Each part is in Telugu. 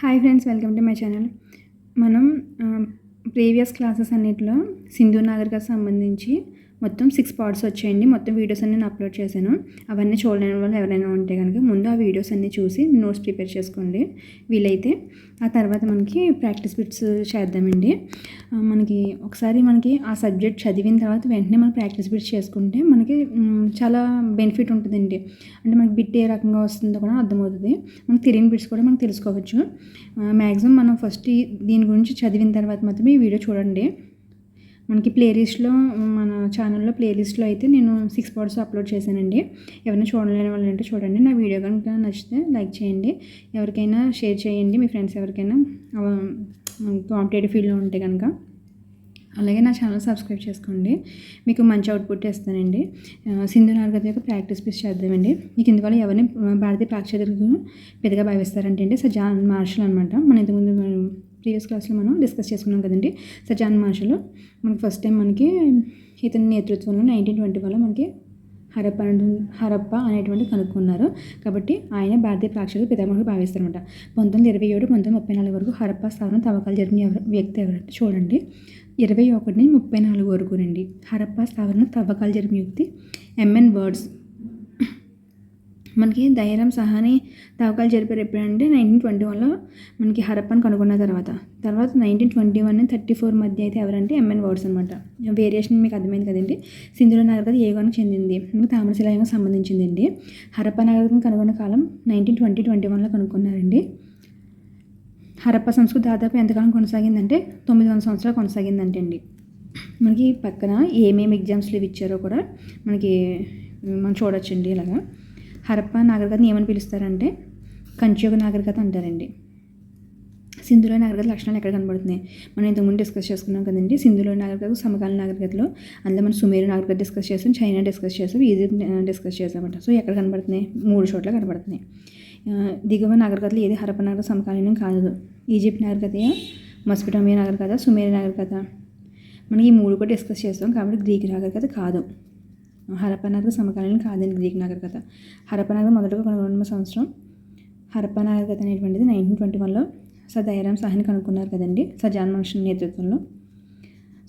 Hi friends welcome to my channel. మనం ప్రీవియస్ క్లాసెస్ అన్నిటిలో సింధు నాగర్కి సంబంధించి మొత్తం సిక్స్ పార్ట్స్ వచ్చాయండి. మొత్తం వీడియోస్ అన్ని నేను అప్లోడ్ చేశాను. అవన్నీ చూడలేని వాళ్ళు ఎవరైనా ఉంటే కనుక ముందు ఆ వీడియోస్ అన్నీ చూసి నోట్స్ ప్రిపేర్ చేసుకోండి. వీలైతే ఆ తర్వాత మనకి ప్రాక్టీస్ బిట్స్ చేద్దామండి. మనకి ఒకసారి మనకి ఆ సబ్జెక్ట్ చదివిన తర్వాత వెంటనే మనం ప్రాక్టీస్ బిట్స్ చేసుకుంటే మనకి చాలా బెనిఫిట్ ఉంటుందండి. అంటే మనకి బిట్ ఏ రకంగా వస్తుందో కూడా అర్థమవుతుంది. మనకి తెలియని బిట్స్ కూడా మనం తెలుసుకోవచ్చు. మ్యాక్సిమం మనం ఫస్ట్ దీని గురించి చదివిన తర్వాత మాత్రమే ఈ వీడియో చూడండి. మనకి ప్లేలిస్ట్లో మన ఛానల్లో ప్లేలిస్ట్లో అయితే నేను సిక్స్ పార్ట్స్ అప్లోడ్ చేశానండి. ఎవరైనా చూడలేని వాళ్ళు అంటే చూడండి. నా వీడియో కనుక నచ్చితే లైక్ చేయండి. ఎవరికైనా షేర్ చేయండి. మీ ఫ్రెండ్స్ ఎవరికైనా కాంపిటేటివ్ ఫీల్డ్లో ఉంటే కనుక. అలాగే నా ఛానల్ సబ్స్క్రైబ్ చేసుకోండి. మీకు మంచి అవుట్పుట్ ఇస్తానండి. సింధు నాగరికత యొక్క ప్రాక్టీస్ పీస్ చేద్దామండి. మీకు ఇందువల్ల ఎవరిని భారతీయ పాక్షికులు పెద్దగా భావిస్తారంటే అండి సజాన్ జాన్ మార్షల్ అనమాట మన ఇంతకుముందు ప్రీవియస్ క్లాస్లో మనం డిస్కస్ చేసుకున్నాం కదండి సజాన్ జాన్ మార్షల్ మనకి ఫస్ట్ టైం మనకి ఇతని నేతృత్వంలో నైన్టీన్ ట్వంటీ వల్ల మనకి హరప్ప హరప్ప అనేటువంటి కనుక్కున్నారు. కాబట్టి ఆయన భారతీయ ప్రేక్షకులు పితామహుడు భావిస్తారనమాట పంతొమ్మిది ఇరవై ఏడు పంతొమ్మిది ముప్పై నాలుగు వరకు హరప్ప స్థావరం తవ్వకాలు జరిగిన ఎవరు వ్యక్తి ఎవరంటే చూడండి. ఇరవై ఒకటి ముప్పై నాలుగు వరకు రండి. హరప్ప స్థావరణ తవ్వకాలు జరిగిన వ్యక్తి ఎంఎన్ వర్డ్స్ మనకి ధైర్యం సహాని తవ్వకాలు జరిపారు ఎప్పుడంటే నైన్టీన్ ట్వంటీ వన్లో మనకి హరప్పను కనుగొన్న తర్వాత. తర్వాత nineteen twenty one thirty four మధ్య అయితే ఎవరంటే ఎంఎన్ వర్డ్స్ అనమాట వేరియేషన్ మీకు అర్థమైంది కదండి. సింధుల నాగరికత ఏ చెందింది? మనకి తామరశిల సంబంధించిందండి. హరప్ప నాగరికతను కనుగొన్న కాలం నైన్టీన్ ట్వంటీ ట్వంటీ వన్లో కనుక్కున్నారండి. హరప్ప సంస్కృతి దాదాపు ఎంతకాలం కొనసాగిందంటే తొమ్మిది వందల సంవత్సరాలు కొనసాగిందంటే అండి మనకి పక్కన ఏమేమి ఎగ్జామ్స్లు ఇవి ఇచ్చారో కూడా మనకి మనం చూడొచ్చండి ఇలాగా. హరప్ప నాగరికతను ఏమని పిలుస్తారంటే కంచుయుగ నాగరికత అంటారండి. సింధులో నాగరికత లక్షణాలు ఎక్కడ కనబడుతున్నాయి? మనం ఇంతకుముందు డిస్కస్ చేసుకున్నాం కదండి సింధులో నాగరికత సమకాలీన నాగరికతలో అందులో మనం సుమేరు నాగరికత డిస్కస్ చేసాం చైనా డిస్కస్ చేసాం ఈజిప్ట్ డిస్కస్ చేసామంట సో ఎక్కడ కనబడుతున్నాయి? మూడు చోట్ల కనబడుతున్నాయి. దిగువ నాగరికతలు ఏది? హరప్ప నాగరికత సమకాలీనం కాదు. ఈజిప్ట్ నాగరికత మస్పిటోమియా నాగరికత సుమేరు నాగరికత మనం ఈ మూడు కూడా డిస్కస్ చేస్తాం కాబట్టి గ్రీక్ నాగరికత కాదు. హరప్ప సమకాలీన కాదని గ్రీక్ నాగరికత. హరప్ప మొదటగా కనుగొన్న సంవత్సరం. హరపనాగరికత అనేటువంటిది నైన్టీన్ ట్వంటీ వన్లో సర్ దయారాం సాహాని కనుక్కున్నారు కదండి సర్ జాన్ మనుషన్ నేతృత్వంలో.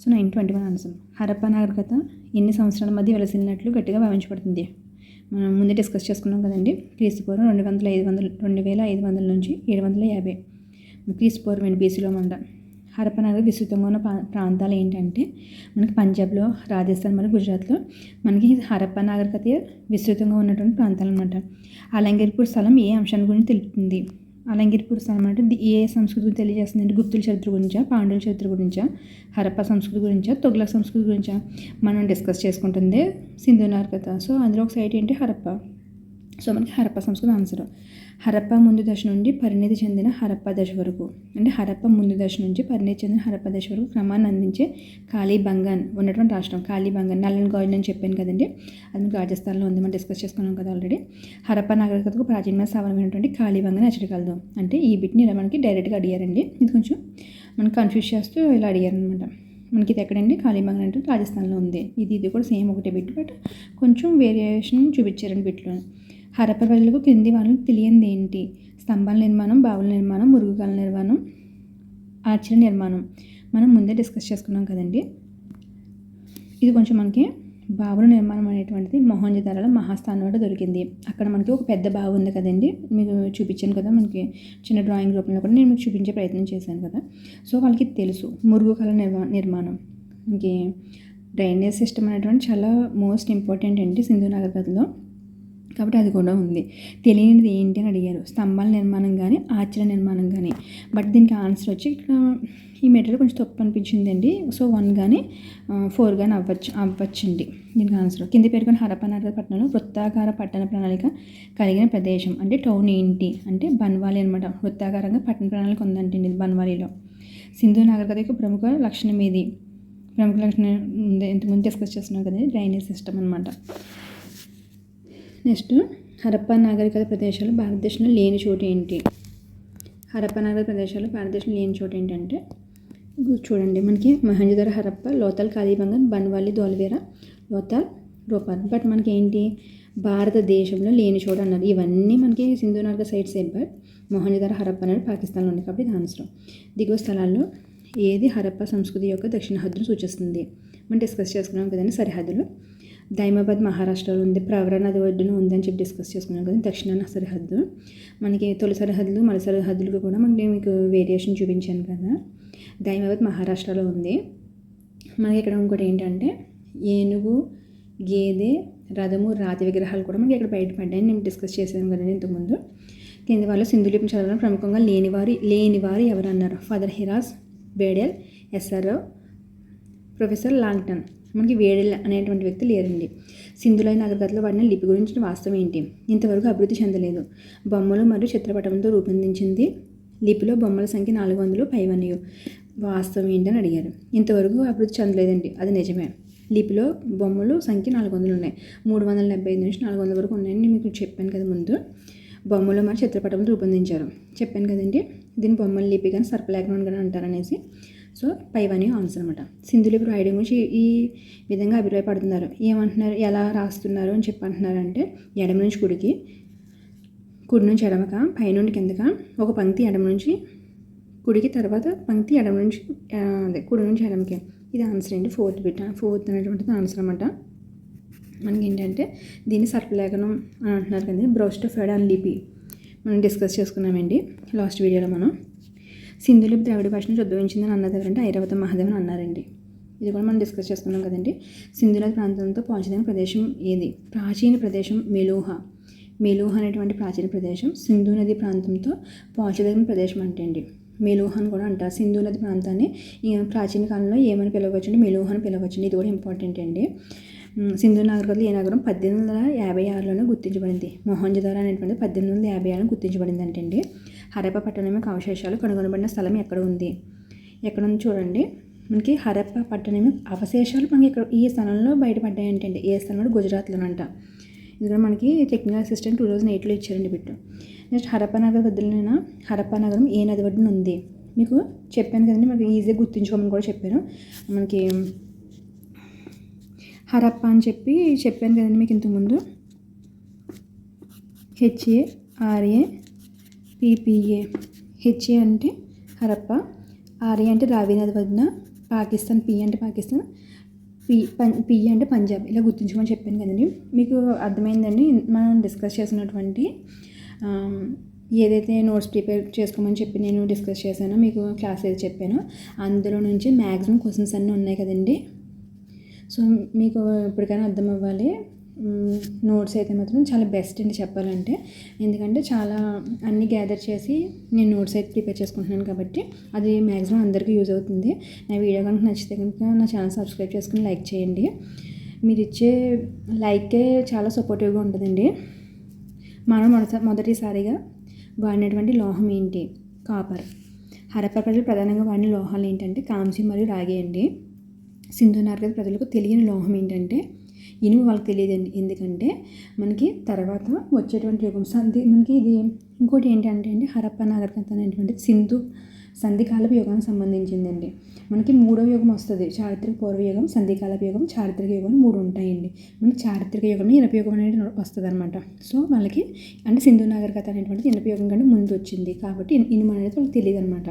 So nineteen twenty one answer Harappa నాగరికత ఎన్ని సంవత్సరాల మధ్య వెలసిల్లినట్లు గట్టిగా భావించబడుతుంది. మనం ముందే డిస్కస్ చేసుకున్నాం కదండి క్రీస్తుపూర్వం రెండు వందల ఐదు వందలు రెండు వేల ఐదు వందల నుంచి ఏడు వందల యాభై. క్రీస్తుపూర్వం అండి బీసీలో మండ హరప్ప విస్తృతంగా ఉన్న ప్రా- ప్రాంతాలు ఏంటంటే మనకి పంజాబ్లో రాజస్థాన్ మరియు గుజరాత్లో మనకి హరప్ప నాగరికత విస్తృతంగా ఉన్నటువంటి ప్రాంతాలు అనమాట అలంగీర్పూర్ స్థలం ఏ అంశాన్ని గురించి తెలుపుతుంది? అలంగీర్పూర్ స్థలం అంటే ఏ సంస్కృతి గురించి తెలియజేస్తుంది? అంటే గుప్తుల చరిత్ర గురించా? పాండుల చరిత్ర గురించా? హరప్ప సంస్కృతి గురించా? తొగ్ల సంస్కృతి గురించా? మనం డిస్కస్ చేసుకుంటుంది సింధు నాగరికత సో అందులో ఒక సైట్ ఏంటి? హరప్ప. సో మనకి హరప్ప సంస్కృత ఆన్సర్ హరప్ప ముందు దశ నుండి పరిణితి చెందిన హరప్ప దశ వరకు. అంటే హరప్ప ముందు దశ నుంచి పరిణితి చెందిన హరప్ప దశ వరకు క్రమాన్ని అందించే కాళీబంగన్ ఉన్నటువంటి రాష్ట్రం. కాళీబంగన్ నల్లన్ గార్డెన్ అని చెప్పాను కదండి. అది మీకు రాజస్థాన్లో ఉంది మనం డిస్కస్ చేసుకున్నాం కదా ఆల్రెడీ హరప్ప నాగరికతకు ప్రాచీనమైన సవరమైనటువంటి కాళీబంగన్ హెచ్చరికలదు అంటే ఈ బిట్ని ఇలా మనకి డైరెక్ట్గా అడిగారండి. ఇది కొంచెం మనకి కన్ఫ్యూజ్ చేస్తూ ఇలా అడిగారనమాట మనకి ఇది ఎక్కడండి? కాళీబంగన్ అంటే రాజస్థాన్లో ఉంది. ఇది ఇది కూడా సేమ్ ఒకటే బిట్ బట్ కొంచెం వేరియేషన్ చూపించారండి బిట్లో హరప్ప ప్రజలకు క్రింది వాళ్ళకి తెలియంది ఏంటి స్తంభాల నిర్మాణం బావుల నిర్మాణం మురుగుగాల నిర్మాణం ఆర్చర్ నిర్మాణం. మనం ముందే డిస్కస్ చేసుకున్నాం కదండి. ఇది కొంచెం మనకి బావుల నిర్మాణం అనేటువంటిది మొహంజదారాల మహాస్థానం వద్ద దొరికింది. అక్కడ మనకి ఒక పెద్ద బావి ఉంది కదండి. మీకు చూపించాను కదా మనకి చిన్న డ్రాయింగ్ రూపంలో కూడా నేను మీకు చూపించే ప్రయత్నం చేశాను కదా. సో వాళ్ళకి తెలుసు మురుగు కళ నిర్మా నిర్మాణం. ఇంకే డ్రైనేజ్ సిస్టమ్ అనేటువంటి చాలా మోస్ట్ ఇంపార్టెంట్ అండి సింధు నగర్ గదిలో. కాబట్టి అది కూడా ఉంది. తెలియనిది ఏంటి అని అడిగారు. స్తంభాల నిర్మాణం కానీ ఆర్చల నిర్మాణం కానీ బట్ దీనికి ఆన్సర్ వచ్చి ఇక్కడ ఈ మెటీరియల్ కొంచెం తప్పు అనిపించిందండి. సో వన్ కానీ ఫోర్ కానీ అవ్వచ్చు అవ్వచ్చండి. దీనికి ఆన్సర్. కింది పేర్కొని హరపనాగర పట్టణంలో వృత్తాకార పట్టణ ప్రణాళిక కలిగిన ప్రదేశం. అంటే టౌన్ ఏంటి? అంటే బన్వాలి అనమాట వృత్తాకారంగా పట్టణ ప్రణాళిక ఉందంటే ఇది బన్వాలీలో. సింధు నాగరికత యొక్క ప్రముఖ లక్షణం ఇది ప్రముఖ లక్షణం ఇంతకుముందు డిస్కస్ చేస్తున్నాం కదా డ్రైనేజ్ సిస్టమ్ అనమాట నెక్స్ట్ హరప్ప నాగరికత ప్రదేశాలు భారతదేశంలో లేని చోటు ఏంటి? హరప్ప నాగరిక ప్రదేశాలు భారతదేశంలో లేని చోటు ఏంటంటే చూడండి మనకి మహంజదర హరప్ప లోతల్ కాళీబంగన్ బన్వాలి దోల్వేరా లోతల్ రూపాల్ బట్ మనకి ఏంటి భారతదేశంలో లేని చోటు అన్నారు ఇవన్నీ మనకి సింధు నాగరిక సైట్స్ బట్ మొహంజదార హరప్ప అనేది పాకిస్తాన్లో ఉంది కాబట్టి ఇది ఆన్సర్. దిగువ స్థలాల్లో ఏది హరప్ప సంస్కృతి యొక్క దక్షిణ హద్దును సూచిస్తుంది? మనం డిస్కస్ చేసుకున్నాం కదండి సరిహద్దులు. దైమాబాద్ మహారాష్ట్రలో ఉంది. ప్రవర నది ఒడ్డున ఉందని చెప్పి డిస్కస్ చేసుకున్నాం కదా. దక్షిణాన సరిహద్దు మనకి తొలి సరిహద్దులు మల సరిహద్దులకు కూడా మనకి మీకు వేరియేషన్ చూపించాను కదా. దైమాబాద్ మహారాష్ట్రలో ఉంది. మనకి ఇక్కడ ఇంకోటి ఏంటంటే ఏనుగు గేదె రథము రాతి విగ్రహాలు కూడా మనకి ఇక్కడ బయటపడ్డాయని నేను డిస్కస్ చేశాను కదండి ఇంతకుముందు. కింది వాళ్ళు సింధులిపి చదవడం ప్రముఖంగా లేనివారు లేనివారు ఎవరన్నారు? Father Heras Waddell SRO professor Langdon. మనకి వేడెల్ అనేటువంటి వ్యక్తి లేరండి. సింధులైన నాగరికతలో వాడిన లిపి గురించిన వాస్తవం ఏంటి? ఇంతవరకు అభివృద్ధి చెందలేదు. బొమ్మలు మరియు చిత్రపటంతో రూపొందించింది లిపిలో బొమ్మల సంఖ్య నాలుగు వందలు పైవనియు వాస్తవం ఏంటని అడిగారు. ఇంతవరకు అభివృద్ధి చెందలేదండి. అది నిజమే. లిపిలో బొమ్మలు సంఖ్య నాలుగు వందలు ఉన్నాయి. మూడు వందల డెబ్బై ఐదు నుంచి నాలుగు వందల వరకు ఉన్నాయని మీకు చెప్పాను కదా ముందు. బొమ్మలు మరియు చిత్రపటం రూపొందించారు. చెప్పాను కదండి? దీని బొమ్మల లిపి కానీ సర్పలేఖనం కానీ అంటారనేసి. సో పైవని ఆన్సర్ అనమాట సింధులిపి రాయడం గురించి ఈ విధంగా అభిప్రాయపడుతున్నారు. ఏమంటున్నారు? ఎలా రాస్తున్నారు అని చెప్పి అంటున్నారంటే ఎడమ నుంచి కుడికి కుడి నుంచి ఎడమక పైనుండి కిందక ఒక పంక్తి ఎడమ నుంచి కుడికి తర్వాత పంక్తి ఎడమ నుంచి అదే కుడి నుంచి ఎడమకి. ఇది ఆన్సర్ అండి ఫోర్త్ బిట్ ఫోర్త్ అనేటువంటిది ఆన్సర్ అనమాట మనకి ఏంటంటే దీన్ని సర్పలేఖనం అని అంటున్నారు కదా బ్రోస్టోఫెడ్ అని లిపి. మనం డిస్కస్ చేసుకున్నామండి లాస్ట్ వీడియోలో మనం. సింధులిపి ద్రావిడ భాషను ఉద్భవించిందని అన్నది ఎవరంటే ఐరావతం మహాదేవన్ అన్నారండి. ఇది కూడా మనం డిస్కస్ చేసుకున్నాం కదండి. సింధు నది ప్రాంతంతో పోల్చదైన ప్రదేశం ఏది? ప్రాచీన ప్రదేశం మెలూహ. మెలూహ అనేటువంటి ప్రాచీన ప్రదేశం సింధు నది ప్రాంతంతో పోల్చదగిన ప్రదేశం అంటే అండి మెలూహ అని కూడా అంటారు. సింధు నది ప్రాంతాన్ని ప్రాచీన కాలంలో ఏమని పిలవచ్చు అంటే మెలూహ అని పిలవచ్చు ఇది కూడా ఇంపార్టెంట్ అండి. సింధు నాగరికతలో ఈ నగరం? పద్దెనిమిది వందల యాభై ఆరులోనే గుర్తించబడింది. మొహంజదార అనేటువంటి పద్దెనిమిది వందల యాభై ఆరులో గుర్తించబడింది అంటండి హరప్ప పట్టణం యొక్క అవశేషాలు కనుగొనబడిన స్థలం ఎక్కడ ఉంది? ఎక్కడ ఉంది చూడండి. మనకి హరప్ప పట్టణం అవశేషాలు మనకి ఇక్కడ ఈ స్థలంలో బయటపడ్డాయంటే అండి ఏ స్థలంలో? గుజరాత్లోనంట. ఇది కూడా మనకి టెక్నికల్ అసిస్టెంట్ టూ థౌజండ్ ఎయిట్లో ఇచ్చారండి బిట్టు. నెక్స్ట్ హరప్ప నగర్ వదిలిన హరప్ప నగరం ఏ నది ఒడ్డున ఉంది? మీకు చెప్పాను కదండి మనకి ఈజీగా గుర్తుంచుకోమని కూడా చెప్పాను. మనకి హరప్ప అని చెప్పి చెప్పాను కదండి మీకు ఇంతకుముందు. హెచ్ఏ ఆర్ఏ పీపీఏ హెచ్ఏ అంటే హరప్ప ఆర్ఏ అంటే రావీనాథ్ నది వదిన పాకిస్తాన్ పి అంటే పాకిస్తాన్ పి పం పి అంటే పంజాబ్ ఇలా గుర్తుంచుకొని చెప్పాను కదండి. మీకు అర్థమైందండి? మనం డిస్కస్ చేసినటువంటి ఏదైతే నోట్స్ ప్రిపేర్ చేసుకోమని చెప్పి నేను డిస్కస్ చేశానో మీకు క్లాస్ ఏది చెప్పానో అందులో నుంచి మ్యాక్సిమం క్వశ్చన్స్ అన్నీ ఉన్నాయి కదండి. సో మీకు ఇప్పటికైనా అర్థం అవ్వాలి నోట్స్ అయితే మాత్రం చాలా బెస్ట్ అండి చెప్పాలంటే. ఎందుకంటే చాలా అన్నీ గ్యాదర్ చేసి నేను నోట్స్ అయితే ప్రిపేర్ చేసుకుంటున్నాను కాబట్టి అది మ్యాక్సిమం అందరికీ యూజ్ అవుతుంది. నా వీడియో కనుక నచ్చితే కనుక నా ఛానల్ సబ్స్క్రైబ్ చేసుకుని లైక్ చేయండి. మీరు ఇచ్చే లైకే చాలా సపోర్టివ్గా ఉంటుందండి. మనం మొదట మొదటిసారిగా వాడినటువంటి లోహం ఏంటి? కాపర్. హరప్ప ప్రజలు ప్రధానంగా వాడిన లోహాలు ఏంటంటే కాంస్యం మరియు రాగి అండి. సింధు నాగరికత ప్రజలకు తెలియని లోహం ఏంటంటే ఇనుము వాళ్ళకి తెలియదండి ఎందుకంటే మనకి తర్వాత వచ్చేటువంటి యుగం. సంధి మనకి ఇది ఇంకోటి ఏంటంటే అండి హరప్ప నాగరికత అనేటువంటి సింధు సంధికాలపు యుగానికి సంబంధించిందండి. మనకి మూడవ యుగం వస్తుంది. చారిత్రక పూర్వయుగం సంధికాలపు యుగం చారిత్రక యుగం మూడు ఉంటాయండి. మనకి చారిత్రక యుగమే ఇనప యుగం అనేది వస్తుంది అనమాట సో వాళ్ళకి అంటే సింధు నాగరికత అనేటువంటిది ఇనప యుగం కంటే ముందు వచ్చింది కాబట్టి ఇనుము అనేది వాళ్ళకి తెలియదు అనమాట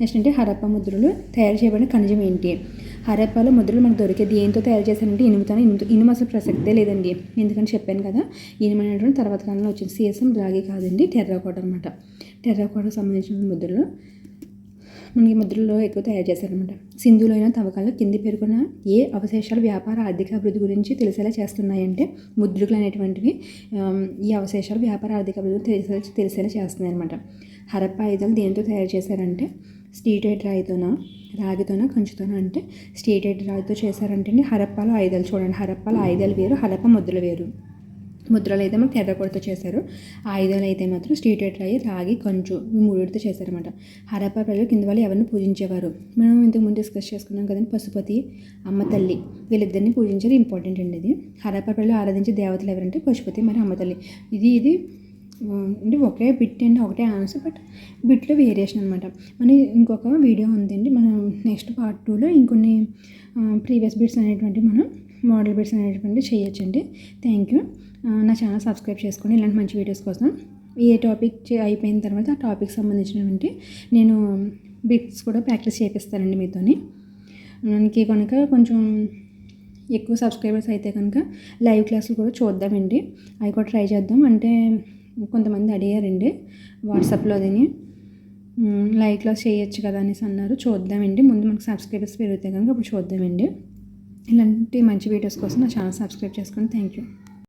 నెక్స్ట్ అంటే హరప్ప ముద్రలు తయారు చేయబడిన ఖనిజం ఏంటి? హరప్పలో ముద్రలు మనకు దొరికేది ఏంతో తయారు చేశారంటే ఇనుముతో ఇనుము ఇనుము అసలు ప్రసక్తే లేదండి. ఎందుకంటే చెప్పాను కదా? ఇనుము అనేటువంటి తర్వాత కాలంలో వచ్చింది. సీఎస్ఎం రాగి కాదండి టెర్రాకోట అనమాట టెర్రాకోటకు సంబంధించిన ముద్రలు మనకి ముద్రలో ఎక్కువ తయారు చేశారనమాట సింధులైన తవ్వకాలు కింది పేర్కొన్న ఏ అవశేషాలు వ్యాపార ఆర్థిక అభివృద్ధి గురించి తెలిసేలా చేస్తున్నాయంటే ముద్రికలు అనేటువంటివి ఈ అవశేషాలు వ్యాపార ఆర్థిక అభివృద్ధి తెలిసేలా తెలిసేలా చేస్తున్నాయి అనమాట హరప్ప ఆయుధాలు దేనితో తయారు చేశారంటే స్టీటైట్ రాయితోనా రాగితోనా కంచుతోనా అంటే స్టీటైట్ రాయితో చేశారంటే హరప్పాలో ఆయుధాలు చూడండి. హరప్పాలో ఆయుధాలు వేరు హరప్ప ముద్రలు వేరు. ముద్రలు అయితే మనకు టెర్రకోటతో చేశారు. ఆయుధాలు అయితే మాత్రం స్టీటెడ్ రాయి రాగి కంచు ఈ మూడిటితో చేశారన్నమాట. హరప్ప ప్రజలు కింద వాళ్ళు ఎవరిని పూజించేవారు? మనం ఇంతకు ముందు డిస్కస్ చేసుకున్నాం కదండి పశుపతి అమ్మ తల్లి వీళ్ళిద్దరిని పూజించారు ఇంపార్టెంట్ అండి ఇది. హరప్ప ప్రజలు ఆరాధించే దేవతలు ఎవరంటే పశుపతి మరి అమ్మ తల్లి. ఇది ఇది అంటే ఒకే బిట్ అండి ఒకటే ఆన్సర్ బట్ బిట్లో వేరియేషన్ అనమాట మన ఇంకొక వీడియో ఉందండి మనం నెక్స్ట్ పార్ట్ టూలో ఇంకొన్ని ప్రీవియస్ బిట్స్ అనేటువంటి మనం మోడల్ బిట్స్ అనేటువంటి చేయొచ్చండి. థ్యాంక్ యూ నా ఛానల్ సబ్స్క్రైబ్ చేసుకోండి. ఇలాంటి మంచి వీడియోస్ కోసం ఏ టాపిక్ అయిపోయిన తర్వాత ఆ టాపిక్ సంబంధించినటువంటి నేను బిట్స్ కూడా ప్రాక్టీస్ చేపిస్తానండి మీతోని. మనకి కనుక కొంచెం ఎక్కువ సబ్స్క్రైబర్స్ అయితే కనుక లైవ్ క్లాసులు కూడా చూద్దామండి. అవి కూడా ట్రై చేద్దాం. అంటే కొంతమంది అడిగారండి వాట్సాప్లో అదిని. లైవ్ క్లాస్ చేయొచ్చు కదా అనేసి అన్నారు. చూద్దామండి. ముందు మనకు సబ్స్క్రైబర్స్ పెరిగితే కనుక అప్పుడు చూద్దామండి. ఇలాంటి మంచి వీడియోస్ కోసం నా ఛానల్ సబ్స్క్రైబ్ చేసుకోండి థ్యాంక్ యూ